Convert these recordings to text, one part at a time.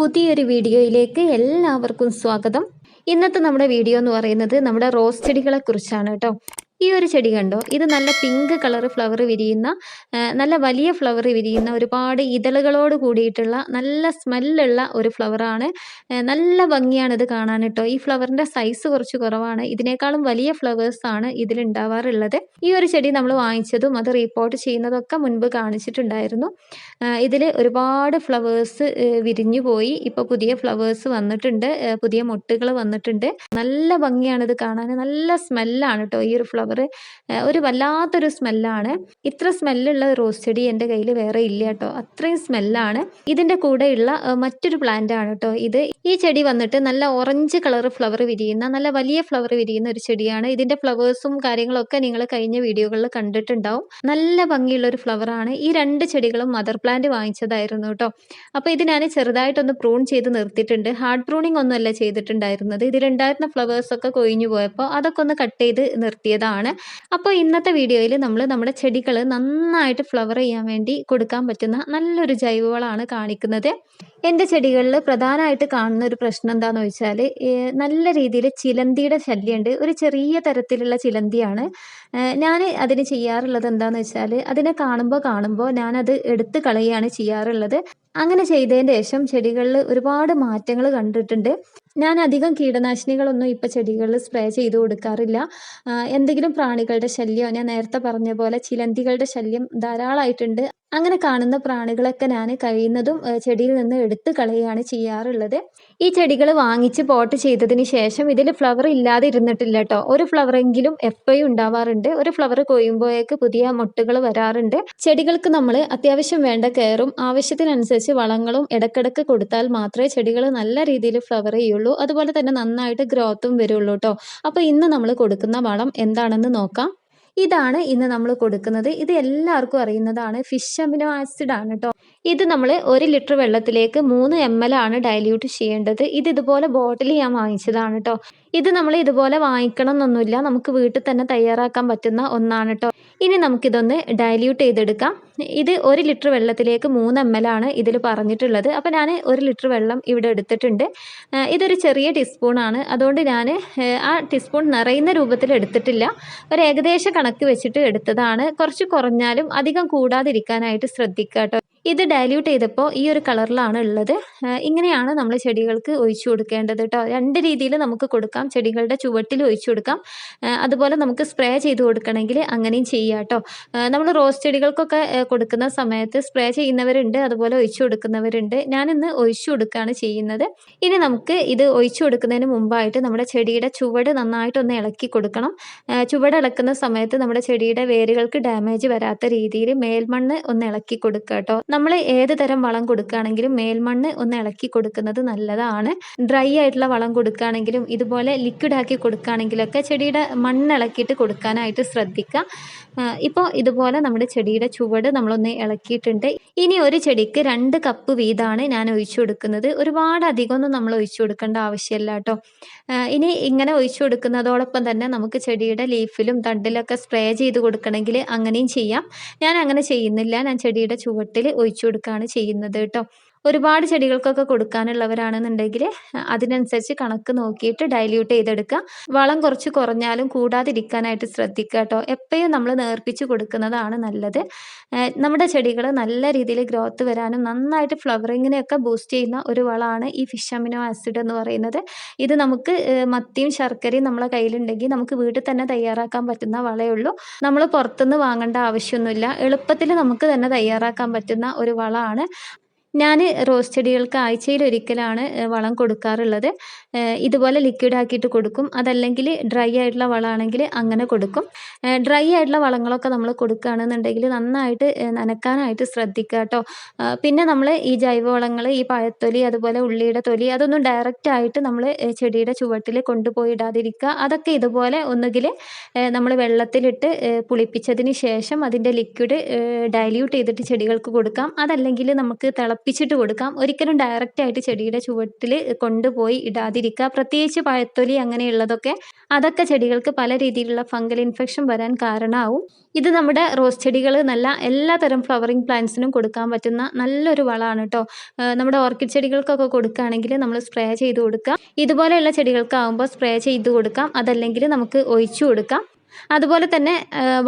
പുതിയൊരു വീഡിയോയിലേക്ക് എല്ലാവർക്കും സ്വാഗതം. ഇന്നത്തെ നമ്മുടെ വീഡിയോ എന്ന് പറയുന്നത് നമ്മുടെ റോസ് ചെടികളെ കുറിച്ചാണ് കേട്ടോ. ഈ ഒരു ചെടി കണ്ടോ? ഇത് നല്ല പിങ്ക് കളർ ഫ്ലവർ വിരിയുന്ന നല്ല വലിയ ഫ്ലവർ വിരിയുന്ന ഒരുപാട് ഇതളുകളോട് കൂടിയിട്ടുള്ള നല്ല സ്മെല്ലുള്ള ഒരു ഫ്ലവറാണ് നല്ല ഭംഗിയാണ് ഇത് കാണാൻ കേട്ടോ. ഈ ഫ്ലവറിന്റെ സൈസ് കുറച്ച് കുറവാണ്. ഇതിനേക്കാളും വലിയ ഫ്ലവേഴ്സാണ് ഇതിലുണ്ടാവാറുള്ളത് ഈ ഒരു ചെടി നമ്മൾ വാങ്ങിച്ചതും അത് റീപ്പോർട്ട് ചെയ്യുന്നതൊക്കെ മുൻപ് കാണിച്ചിട്ടുണ്ടായിരുന്നു. ഇതിൽ ഒരുപാട് ഫ്ലവേഴ്സ് വിരിഞ്ഞു പോയി. ഇപ്പോൾ പുതിയ ഫ്ലവേഴ്സ് വന്നിട്ടുണ്ട്. പുതിയ മുട്ടുകൾ വന്നിട്ടുണ്ട്. നല്ല ഭംഗിയാണ് ഇത് കാണാൻ. നല്ല സ്മെല്ലാണ് കേട്ടോ ഈ ഒരു ഫ്ലവർ ഒരു വല്ലാത്തൊരു സ്മെല്ലാണ്. ഇത്ര സ്മെല്ലുള്ള റോസ് ചെടി എന്റെ കയ്യിൽ വേറെ ഇല്ല കേട്ടോ. അത്രയും സ്മെല്ലാണ്. ഇതിന്റെ കൂടെയുള്ള മറ്റൊരു പ്ലാന്റ് ആണ് കേട്ടോ ഇത്. ഈ ചെടി വന്നിട്ട് നല്ല ഓറഞ്ച് കളർ ഫ്ലവർ വിരിയുന്ന നല്ല വലിയ ഫ്ലവർ വിരിയുന്ന ഒരു ചെടിയാണ്. ഇതിന്റെ ഫ്ലവേഴ്സും കാര്യങ്ങളൊക്കെ നിങ്ങൾ കഴിഞ്ഞ വീഡിയോകളിൽ കണ്ടിട്ടുണ്ടാവും. നല്ല ഭംഗിയുള്ള ഒരു ഫ്ലവറാണ് ഈ രണ്ട് ചെടികളും മദർ പ്ലാന്റ് വാങ്ങിച്ചതായിരുന്നു കേട്ടോ. അപ്പോൾ ഇത് ഞാൻ ചെറുതായിട്ടൊന്ന് പ്രൂൺ ചെയ്ത് നിർത്തിയിട്ടുണ്ട്. ഹാർഡ് പ്രൂണിംഗ് ഒന്നുമല്ല ചെയ്തിട്ടുണ്ടായിരുന്നത്. ഇതിലുണ്ടായിരുന്ന ഫ്ലവേഴ്സ് ഒക്കെ കൊഴിഞ്ഞു പോയപ്പോൾ അതൊക്കെ ഒന്ന് കട്ട് ചെയ്ത് നിർത്തിയതാണ്. അപ്പോൾ ഇന്നത്തെ വീഡിയോയിൽ നമ്മൾ നമ്മുടെ ചെടികൾ നന്നായിട്ട് ഫ്ലവർ ചെയ്യാൻ വേണ്ടി കൊടുക്കാൻ പറ്റുന്ന നല്ലൊരു ജൈവവളമാണ് കാണിക്കുന്നത്. എന്റെ ചെടികളിൽ പ്രധാനമായിട്ട് കാണുന്ന ഒരു പ്രശ്നം എന്താണെന്ന് വെച്ചാൽ നല്ല രീതിയിൽ ചിലന്തിയുടെ ശല്യമുണ്ട് ഒരു ചെറിയ തരത്തിലുള്ള ചിലന്തിയാണ്. ഞാൻ അതിന് ചെയ്യാറുള്ളത് എന്താണെന്ന് വെച്ചാൽ അതിനെ കാണുമ്പോൾ കാണുമ്പോൾ ഞാനത് എടുത്ത് കളയുകയാണ് ചെയ്യാറുള്ളത്. അങ്ങനെ ചെയ്തതിന് ശേഷം ചെടികളിൽ ഒരുപാട് മാറ്റങ്ങൾ കണ്ടിട്ടുണ്ട്. ഞാൻ അധികം കീടനാശിനികളൊന്നും ഇപ്പോൾ ചെടികളിൽ സ്പ്രേ ചെയ്ത് കൊടുക്കാറില്ല. എന്തെങ്കിലും പ്രാണികളുടെ ശല്യം ഞാൻ നേരത്തെ പറഞ്ഞ പോലെ ചിലന്തികളുടെ ശല്യം ധാരാളമായിട്ടുണ്ട് അങ്ങനെ കാണുന്ന പ്രാണികളൊക്കെ ഞാൻ കഴിയുന്നതും ചെടിയിൽ നിന്ന് എടുത്ത് കളയുകയാണ് ചെയ്യാറുള്ളത്. ഈ ചെടികൾ വാങ്ങിച്ച് പോട്ട് ചെയ്തതിന് ശേഷം ഇതിൽ ഫ്ലവർ ഇല്ലാതെ ഇരുന്നിട്ടില്ല കേട്ടോ. ഒരു ഫ്ലവറെങ്കിലും എപ്പോഴും ഉണ്ടാവാറുണ്ട്. ഒരു ഫ്ലവർ കൊയ്യുമ്പോഴേക്ക് പുതിയ മൊട്ടുകൾ വരാറുണ്ട്. ചെടികൾക്ക് നമ്മൾ അത്യാവശ്യം വേണ്ട കെയറും ആവശ്യത്തിനനുസരിച്ച് വളങ്ങളും ഇടക്കിടക്ക് കൊടുത്താൽ മാത്രമേ ചെടികൾ നല്ല രീതിയിൽ ഫ്ലവർ ചെയ്യുള്ളൂ. അതുപോലെ തന്നെ നന്നായിട്ട് ഗ്രോത്തും വരുള്ളൂ കേട്ടോ. അപ്പോൾ ഇന്ന് നമ്മൾ കൊടുക്കുന്ന വളം എന്താണെന്ന് നോക്കാം. ഇതാണ് ഇന്ന് നമ്മൾ കൊടുക്കുന്നത്. ഇത് എല്ലാവർക്കും അറിയുന്നതാണ്. ഫിഷ് അമിനോ ആസിഡ് ആണ് കേട്ടോ ഇത് നമ്മൾ ഒരു ലിറ്റർ വെള്ളത്തിലേക്ക് മൂന്ന് എം എൽ ആണ് ഡൈല്യൂട്ട് ചെയ്യേണ്ടത്. ഇത് ഇതുപോലെ ബോട്ടിൽ ഞാൻ വാങ്ങിച്ചതാണ് കേട്ടോ ഇത് നമ്മൾ ഇതുപോലെ വാങ്ങിക്കണം എന്നൊന്നുമില്ല. നമുക്ക് വീട്ടിൽ തന്നെ തയ്യാറാക്കാൻ പറ്റുന്ന ഒന്നാണ് കേട്ടോ ഇനി നമുക്കിതൊന്ന് ഡൈല്യൂട്ട് ചെയ്തെടുക്കാം. ഇത് ഒരു ലിറ്റർ വെള്ളത്തിലേക്ക് മൂന്ന് എം എൽ ആണ് ഇതിൽ പറഞ്ഞിട്ടുള്ളത്. അപ്പോൾ ഞാൻ ഒരു ലിറ്റർ വെള്ളം ഇവിടെ എടുത്തിട്ടുണ്ട്. ഇതൊരു ചെറിയ ടീസ്പൂണാണ് അതുകൊണ്ട് ഞാൻ ആ ടീസ്പൂൺ നിറയുന്ന രൂപത്തിൽ എടുത്തിട്ടില്ല. ഒരു ഏകദേശ കണക്ക് വെച്ചിട്ട് എടുത്തതാണ്. കുറച്ച് കുറഞ്ഞാലും അധികം കൂടാതിരിക്കാനായിട്ട് ശ്രദ്ധിക്കുക കേട്ടോ ഇത് ഡൈല്യൂട്ട് ചെയ്തപ്പോൾ ഈ ഒരു കളറിലാണ് ഉള്ളത്. ഇങ്ങനെയാണ് നമ്മൾ ചെടികൾക്ക് ഒഴിച്ചു കൊടുക്കേണ്ടത് കേട്ടോ രണ്ട് രീതിയിൽ നമുക്ക് കൊടുക്കാം. ചെടികളുടെ ചുവട്ടിൽ ഒഴിച്ചു കൊടുക്കാം. അതുപോലെ നമുക്ക് സ്പ്രേ ചെയ്ത് കൊടുക്കണമെങ്കിൽ അങ്ങനെയും ചെയ്യാം കേട്ടോ നമ്മൾ റോസ് ചെടികൾക്കൊക്കെ കൊടുക്കുന്ന സമയത്ത് സ്പ്രേ ചെയ്യുന്നവരുണ്ട്. അതുപോലെ ഒഴിച്ചു കൊടുക്കുന്നവരുണ്ട്. ഞാനിന്ന് ഒഴിച്ചു കൊടുക്കുകയാണ് ചെയ്യുന്നത്. ഇനി നമുക്ക് ഇത് ഒഴിച്ചു കൊടുക്കുന്നതിന് മുമ്പായിട്ട് നമ്മുടെ ചെടിയുടെ ചുവട് നന്നായിട്ടൊന്ന് ഇളക്കി കൊടുക്കണം. ചുവട് ഇളക്കുന്ന സമയത്ത് നമ്മുടെ ചെടിയുടെ വേരുകൾക്ക് ഡാമേജ് വരാത്ത രീതിയിൽ മേൽമണ്ണ് ഒന്ന് ഇളക്കി കൊടുക്കുക കേട്ടോ നമ്മൾ ഏത് തരം വളം കൊടുക്കുകയാണെങ്കിലും മേൽമണ്ണ് ഒന്ന് ഇളക്കി കൊടുക്കുന്നത് നല്ലതാണ്. ഡ്രൈ ആയിട്ടുള്ള വളം കൊടുക്കുകയാണെങ്കിലും ഇതുപോലെ ലിക്വിഡ് ആക്കി കൊടുക്കുകയാണെങ്കിലൊക്കെ ചെടിയുടെ മണ്ണ് ഇളക്കിയിട്ട് കൊടുക്കാനായിട്ട് ശ്രദ്ധിക്കുക. ഇപ്പോൾ ഇതുപോലെ നമ്മുടെ ചെടിയുടെ ചുവട് നമ്മളൊന്ന് ഇളക്കിയിട്ടുണ്ട്. ഇനി ഒരു ചെടിക്ക് രണ്ട് കപ്പ് വീതമാണ് ഞാൻ ഒഴിച്ചു കൊടുക്കുന്നത്. ഒരുപാട് അധികമൊന്നും നമ്മൾ ഒഴിച്ചു കൊടുക്കേണ്ട ആവശ്യമില്ല കേട്ടോ. ഇനി ഇങ്ങനെ ഒഴിച്ചു കൊടുക്കുന്നതോടൊപ്പം തന്നെ നമുക്ക് ചെടിയുടെ ലീഫിലും തണ്ടിലൊക്കെ സ്പ്രേ ചെയ്ത് കൊടുക്കണമെങ്കിൽ അങ്ങനെയും ചെയ്യാം. ഞാൻ അങ്ങനെ ചെയ്യുന്നില്ല. ഞാൻ ചെടിയുടെ ചുവട്ടിൽ ഒഴിച്ചു കൊടുക്കുകയാണ് ചെയ്യുന്നത് കേട്ടോ. ഒരുപാട് ചെടികൾക്കൊക്കെ കൊടുക്കാനുള്ളവരാണെന്നുണ്ടെങ്കിൽ അതിനനുസരിച്ച് കണക്ക് നോക്കിയിട്ട് ഡൈല്യൂട്ട് ചെയ്തെടുക്കുക. വളം കുറച്ച് കുറഞ്ഞാലും കൂടാതിരിക്കാനായിട്ട് ശ്രദ്ധിക്കുക കേട്ടോ. എപ്പോഴും നമ്മൾ നേർപ്പിച്ച് കൊടുക്കുന്നതാണ് നല്ലത്. നമ്മുടെ ചെടികൾ നല്ല രീതിയിൽ ഗ്രോത്ത് വരാനും നന്നായിട്ട് ഫ്ലവറിങ്ങിനെയൊക്കെ ബൂസ്റ്റ് ചെയ്യുന്ന ഒരു വളമാണ് ഈ ഫിഷ് അമിനോ ആസിഡ് എന്ന് പറയുന്നത്. ഇത് നമുക്ക് മത്തിയും ശർക്കരയും നമ്മളെ കയ്യിലുണ്ടെങ്കിൽ നമുക്ക് വീട്ടിൽ തന്നെ തയ്യാറാക്കാൻ പറ്റുന്ന വളയേ ഉള്ളൂ. നമ്മൾ പുറത്തുനിന്ന് വാങ്ങേണ്ട ആവശ്യമൊന്നുമില്ല. എളുപ്പത്തിൽ നമുക്ക് തന്നെ തയ്യാറാക്കാൻ പറ്റുന്ന ഒരു വളമാണ് ഞാൻ റോസ് ചെടികൾക്ക് ആഴ്ചയിൽ ഒരിക്കലാണ് വളം കൊടുക്കാറുള്ളത്. ഇതുപോലെ ലിക്വിഡ് ആക്കിയിട്ട് കൊടുക്കും. അതല്ലെങ്കിൽ ഡ്രൈ ആയിട്ടുള്ള വളമാണെങ്കിൽ അങ്ങനെ കൊടുക്കും. ഡ്രൈ ആയിട്ടുള്ള വളങ്ങളൊക്കെ നമ്മൾ കൊടുക്കുകയാണെന്നുണ്ടെങ്കിൽ നന്നായിട്ട് നനക്കാനായിട്ട് ശ്രദ്ധിക്കുക കേട്ടോ. പിന്നെ നമ്മൾ ഈ ജൈവവളങ്ങൾ ഈ പഴത്തൊലി അതുപോലെ ഉള്ളിയുടെ തൊലി അതൊന്നും ഡയറക്റ്റ് ആയിട്ട് നമ്മൾ ചെടിയുടെ ചുവട്ടിൽ കൊണ്ടുപോയി ഇടാതിരിക്കുക അതൊക്കെ ഇതുപോലെ ഒന്നുകിൽ നമ്മൾ വെള്ളത്തിലിട്ട് പുളിപ്പിച്ചതിന് ശേഷം അതിന്റെ ലിക്വിഡ് ഡൈല്യൂട്ട് ചെയ്തിട്ട് ചെടികൾക്ക് കൊടുക്കാം. അതല്ലെങ്കിൽ നമുക്ക് തിളപ്പിച്ച തിളപ്പിച്ചിട്ട് കൊടുക്കാം. ഒരിക്കലും ഡയറക്റ്റ് ആയിട്ട് ചെടിയുടെ ചുവട്ടിൽ കൊണ്ടുപോയി ഇടാതിരിക്കുക. പ്രത്യേകിച്ച് പഴത്തൊലി അങ്ങനെയുള്ളതൊക്കെ അതൊക്കെ ചെടികൾക്ക് പല രീതിയിലുള്ള ഫംഗൽ ഇൻഫെക്ഷൻ വരാൻ കാരണമാവും. ഇത് നമ്മുടെ റോസ് ചെടികൾ നല്ല എല്ലാ തരം ഫ്ലവറിങ് പ്ലാന്റ്സിനും കൊടുക്കാൻ പറ്റുന്ന നല്ലൊരു വളമാണ് കേട്ടോ നമ്മുടെ ഓർക്കിഡ് ചെടികൾക്കൊക്കെ കൊടുക്കുകയാണെങ്കിൽ നമ്മൾ സ്പ്രേ ചെയ്ത് കൊടുക്കാം. ഇതുപോലെയുള്ള ചെടികൾക്കാവുമ്പോൾ സ്പ്രേ ചെയ്ത് കൊടുക്കാം. അതല്ലെങ്കിൽ നമുക്ക് ഒഴിച്ചു കൊടുക്കാം. അതുപോലെ തന്നെ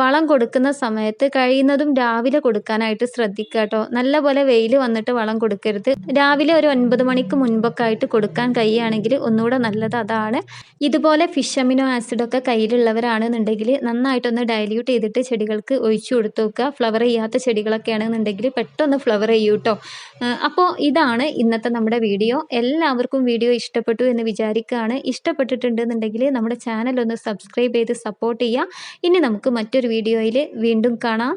വളം കൊടുക്കുന്ന സമയത്ത് കഴിയുന്നതും രാവിലെ കൊടുക്കാനായിട്ട് ശ്രദ്ധിക്കുക കേട്ടോ. നല്ലപോലെ വെയിൽ വന്നിട്ട് വളം കൊടുക്കരുത്. രാവിലെ ഒരു ഒൻപത് മണിക്ക് മുൻപൊക്കെ ആയിട്ട് കൊടുക്കാൻ കഴിയുകയാണെങ്കിൽ ഒന്നുകൂടെ നല്ലത് അതാണ്. ഇതുപോലെ ഫിഷ് അമിനോ ആസിഡൊക്കെ കയ്യിലുള്ളവരാണെന്നുണ്ടെങ്കിൽ നന്നായിട്ടൊന്ന് ഡയല്യൂട്ട് ചെയ്തിട്ട് ചെടികൾക്ക് ഒഴിച്ചു കൊടുത്തു നോക്കുക. ഫ്ലവർ ചെയ്യാത്ത ചെടികളൊക്കെ ആണെന്നുണ്ടെങ്കിൽ പെട്ടെന്ന് ഫ്ലവർ ചെയ്യൂ കേട്ടോ. അപ്പോൾ ഇതാണ് ഇന്നത്തെ നമ്മുടെ വീഡിയോ. എല്ലാവർക്കും വീഡിയോ ഇഷ്ടപ്പെട്ടു എന്ന് വിചാരിക്കുകയാണ്. ഇഷ്ടപ്പെട്ടിട്ടുണ്ടെന്നുണ്ടെങ്കിൽ നമ്മുടെ ചാനൽ ഒന്ന് സബ്സ്ക്രൈബ് ചെയ്ത് സപ്പോർട്ട് ചെയ്യുക ഇനി നമുക്ക് മറ്റൊരു വീഡിയോയിൽ വീണ്ടും കാണാം.